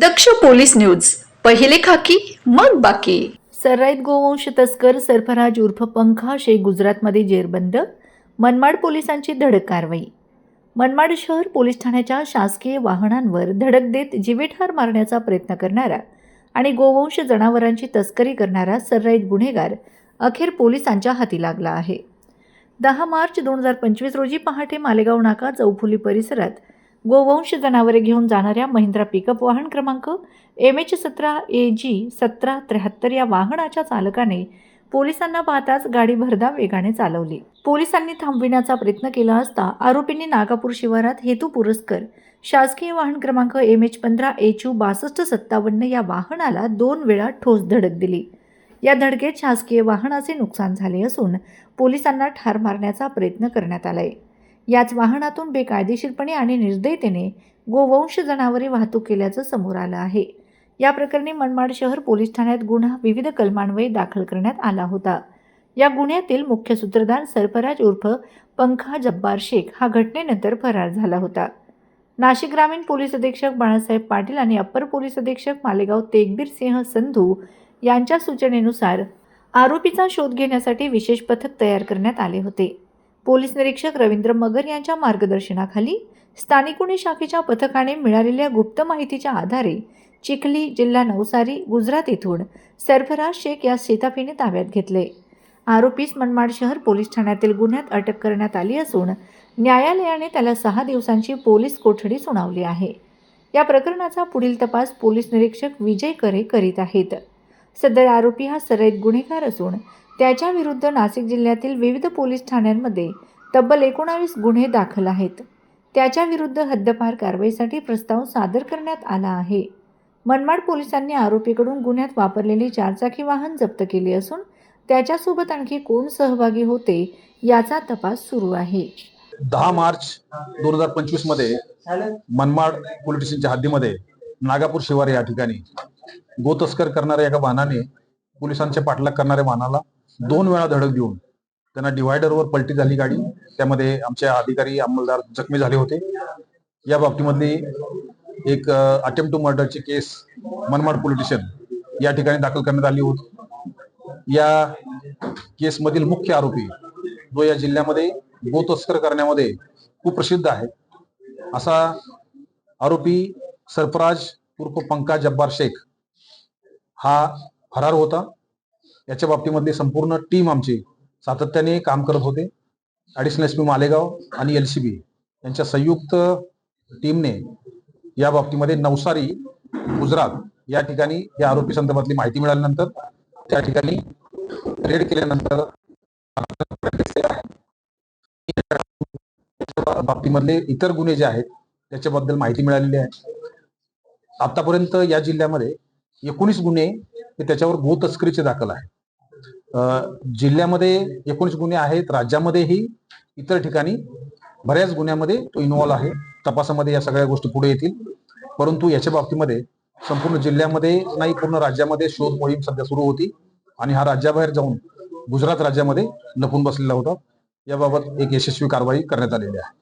दक्ष police news. पहिले खाकी मग बाकी. सर्राईत गोवंश तस्कर सरफराज उर्फ पंखा शेख गुजरातमध्ये जेरबंद मनमाड पोलिसांची धडक कारवाई. मनमाड शहर पोलीस ठाण्याच्या शासकीय वाहनांवर धडक देत जीवेठार मारण्याचा प्रयत्न करणारा आणि गोवंश जनावरांची तस्करी करणारा सर्राईत गुन्हेगार अखेर पोलिसांच्या हाती लागला आहे. दहा मार्च दोन हजार पंचवीस रोजी पहाटे मालेगाव नाका चौफुली परिसरात गोवंश जनावरे घेऊन जाणाऱ्या महिंद्रा पिकअप वाहन क्रमांक एम एच सतरा ए जी सतरा त्र्याहत्तर या वाहनाच्या चालकाने पोलिसांना पाहताच गाडी भरधाव वेगाने चालवली. पोलिसांनी थांबविण्याचा प्रयत्न केला असता आरोपींनी नागापूर शिवारात हेतू पुरस्कर शासकीय वाहन क्रमांक एम एच पंधरा एच यू बासष्ट सत्तावन्न या वाहनाला दोन वेळा ठोस धडक दिली. या धडकेत शासकीय वाहनाचे नुकसान झाले असून पोलिसांना ठार मारण्याचा प्रयत्न करण्यात आलाय. याच वाहनातून बेकायदेशीरपणे आणि निर्दयतेने गोवंश जनावरे वाहतूक केल्याचं समोर आलं आहे. या प्रकरणी मनमाड शहर पोलीस ठाण्यात गुन्हा विविध कलमान्वये दाखल करण्यात आला होता. या गुन्ह्यातील मुख्य सूत्रधार सरफराज उर्फ पंखा जब्बार शेख हा घटनेनंतर फरार झाला होता. नाशिक ग्रामीण पोलीस अधीक्षक बाळासाहेब पाटील आणि अप्पर पोलीस अधीक्षक मालेगाव तेगबीर सिंह संधू यांच्या सूचनेनुसार आरोपीचा शोध घेण्यासाठी विशेष पथक तयार करण्यात आले होते. पोलीस निरीक्षक रवींद्र मगर यांच्या मार्गदर्शनाखाली स्थानिक गुन्हे शाखेच्या पथकाने मिळालेल्या गुप्त माहितीच्या आधारे चिखली जिल्हा नवसारी गुजरात येथून सरफराज शेख या शेताफीने ताब्यात घेतले. आरोपीस मनमाड शहर पोलीस ठाण्यातील गुन्ह्यात अटक करण्यात आली असून न्यायालयाने त्याला सहा दिवसांची पोलीस कोठडी सुनावली आहे. या प्रकरणाचा पुढील तपास पोलीस निरीक्षक विजय करे करीत आहेत. सदर आरोपी हा सराईत गुन्हेगार असून त्याच्या विरुद्ध नाशिक जिल्ह्यातील विविध पोलीस ठाण्यांमध्ये तब्बल एकोणावीस गुन्हे दाखल आहेत. त्याच्या विरुद्ध हद्दपार कारवाईसाठी प्रस्ताव सादर करण्यात आला आहे. मनमाड पोलिसांनी आरोपीकडून गुन्ह्यात वापरलेली चारचाकी वाहन जप्त केले असून त्याच्यासोबत आणखी कोण सहभागी होते याचा तपास सुरू आहे. दहा मार्च दोन हजार पंचवीसमध्ये मनमाड पोलीस स्टेशनच्या हद्दीमध्ये नागापूर शिवार या ठिकाणी गोतस्कर करणाऱ्या एका वाहनाने पोलिसांच्या पाठलाग करणाऱ्या वाहनाला दोन वेळा धडक देऊन त्यांना डिवायडरवर पलटी झाली गाडी. त्यामध्ये आमचे अधिकारी अंमलदार जखमी झाले होते. या बाबतीमधली एक अटेम्प्ट टू मर्डरची केस मनमाड पोलीस स्टेशन या ठिकाणी दाखल करण्यात आली होती. या केसमधील मुख्य आरोपी जो या जिल्ह्यामध्ये गोतस्कर करण्यामध्ये कुप्रसिद्ध आहे असा आरोपी सरफराज उर्फ पंकज जब्बार शेख हा फरार होता. याच्या बाबतीमधली संपूर्ण टीम आमची सातत्याने काम करत होते. ॲडिशनल एस पी मालेगाव आणि एल सी बी यांच्या संयुक्त टीमने या बाबतीमध्ये नवसारी गुजरात या ठिकाणी या आरोपी संदर्भातली माहिती मिळाल्यानंतर त्या ठिकाणी रेड केल्यानंतर बाबतीमधले इतर गुन्हे जे आहेत त्याच्याबद्दल माहिती मिळालेली आहे. आतापर्यंत या जिल्ह्यामध्ये एकोणीस गुन्हे हे त्याच्यावर गो दाखल आहे. जिल्ह्यामध्ये एकोणीस गुन्हे आहेत राज्यामध्येही इतर ठिकाणी बऱ्याच गुन्ह्यामध्ये तो इन्व्हॉल्व आहे. तपासामध्ये या सगळ्या गोष्टी पुढे येतील. परंतु याच्या बाबतीमध्ये संपूर्ण जिल्ह्यामध्ये नाही पूर्ण राज्यामध्ये शोध मोहीम सध्या सुरू होती आणि हा राज्याबाहेर जाऊन गुजरात राज्यामध्ये लपून बसलेला होता. याबाबत एक यशस्वी कारवाई करण्यात आलेली आहे.